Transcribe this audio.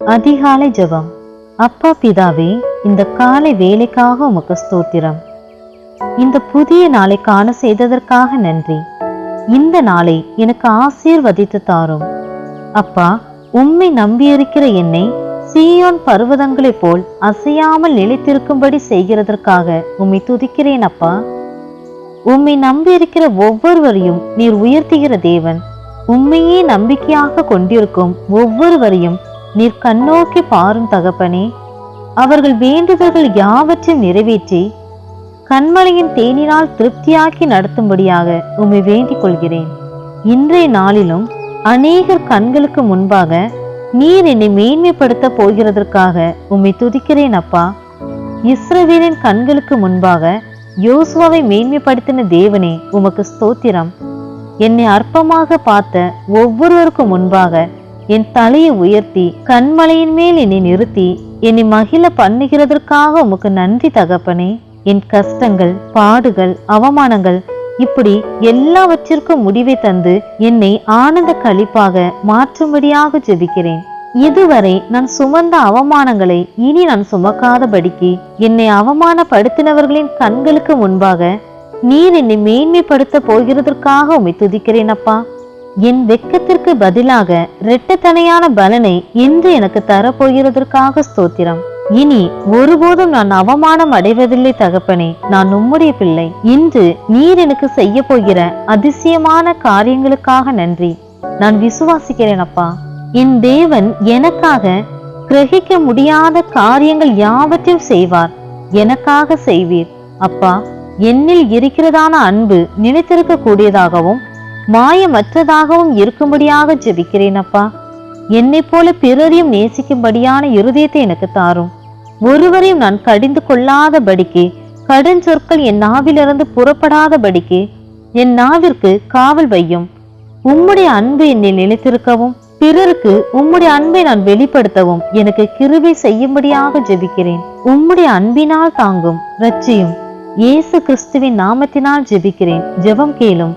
அதிகாலை ஜபம். அப்பா பிதாவே இந்த காலை வேலைக்காக உமக்கு ஸ்தோத்திரம். இந்த புதிய நாளை காண செய்ததற்காக நன்றி. இந்த நாளை எனக்கு ஆசீர்வதித்து தாரும். அப்பா உம்மை நம்பியிருக்கிற என்னை சீயோன் பருவதங்களைப் போல் அசையாமல் நிலைத்திருக்கும்படி செய்கிறதற்காக உம்மை துதிக்கிறேன் அப்பா. உம்மை நம்பியிருக்கிற ஒவ்வொருவரையும் நீர் உயர்த்துகிற தேவன். உண்மையே நம்பிக்கையாக கொண்டிருக்கும் ஒவ்வொருவரையும் நீர் கண்ணோக்கி பாரும் தகப்பனே. அவர்கள் வேண்டுதல்கள் யாவற்றையும் நிறைவேற்றி கண்மலையின் தேனினால் திருப்தியாக்கி நடத்தும்படியாக உம்மை வேண்டிக் கொள்கிறேன். இன்றைய நாளிலும் அநேகர் கண்களுக்கு முன்பாக நீர் என்னை மேன்மைப்படுத்த போகிறதற்காக உம்மை துதிக்கிறேன் அப்பா. இஸ்ரவேலின் கண்களுக்கு முன்பாக யோசுவாவை மேன்மைப்படுத்தின தேவனே உமக்கு ஸ்தோத்திரம். என்னை அற்பமாக பார்த்த ஒவ்வொருவருக்கும் முன்பாக என் தலையை உயர்த்தி கண்மலையின் மேல் என்னை நிறுத்தி என்னை மகிழ பண்ணுகிறதற்காக உமக்கு நன்றி தகப்பனே. என் கஷ்டங்கள் பாடுகள் அவமானங்கள் இப்படி எல்லாவற்றிற்கும் முடிவை தந்து என்னை ஆனந்த களிப்பாக மாற்றும்படியாக ஜெபிக்கிறேன். இதுவரை நான் சுமந்த அவமானங்களை இனி நான் சுமக்காதபடிக்கு என்னை அவமானப்படுத்தினவர்களின் கண்களுக்கு முன்பாக நீர் என்னை மேன்மைப்படுத்த போகிறதற்காக உம்மை துதிக்கிறேன் அப்பா. என் வெட்கத்திற்கு பதிலாக இரட்டத்தனையான பலனை இன்று எனக்கு தரப்போகிறதற்காக ஸ்தோத்திரம். இனி ஒருபோதும் நான் அவமானம் அடைவதில்லை தகப்பனே நான் உம்முடைய பிள்ளை. இன்று நீர் எனக்கு செய்ய போகிற அதிசயமான காரியங்களுக்காக நன்றி. நான் விசுவாசிக்கிறேன் அப்பா. என் தேவன் எனக்காக கிரகிக்க முடியாத காரியங்கள் யாவற்றையும் செய்வார். எனக்காக செய்வீர். அப்பா என்னில் இருக்கிறதான அன்பு நினைத்திருக்க கூடியதாகவும் மாயமற்றதாகவும் இருக்கும்படியாக ஜெபிக்கிறேன் அப்பா என்னை போல பிறரையும் நேசிக்கும்படியான இருதயத்தை எனக்கு தாரும். ஒருவரையும் நான் கடிந்து கொள்ளாதபடிக்கு கடன் சொற்கள் என் நாவிலிருந்து புறப்படாதபடிக்கு என் நாவிற்கு காவல் வையும். உம்முடைய அன்பு என்னில் நிலைத்திருக்கவும் பிறருக்கு உம்முடைய அன்பை நான் வெளிப்படுத்தவும் எனக்கு கிருவை செய்யும்படியாக ஜெபிக்கிறேன். உம்முடைய அன்பினால் தாங்கும் ரட்சியும் இயேசு கிறிஸ்துவின் நாமத்தினால் ஜெபிக்கிறேன். ஜெபம் கேளும்.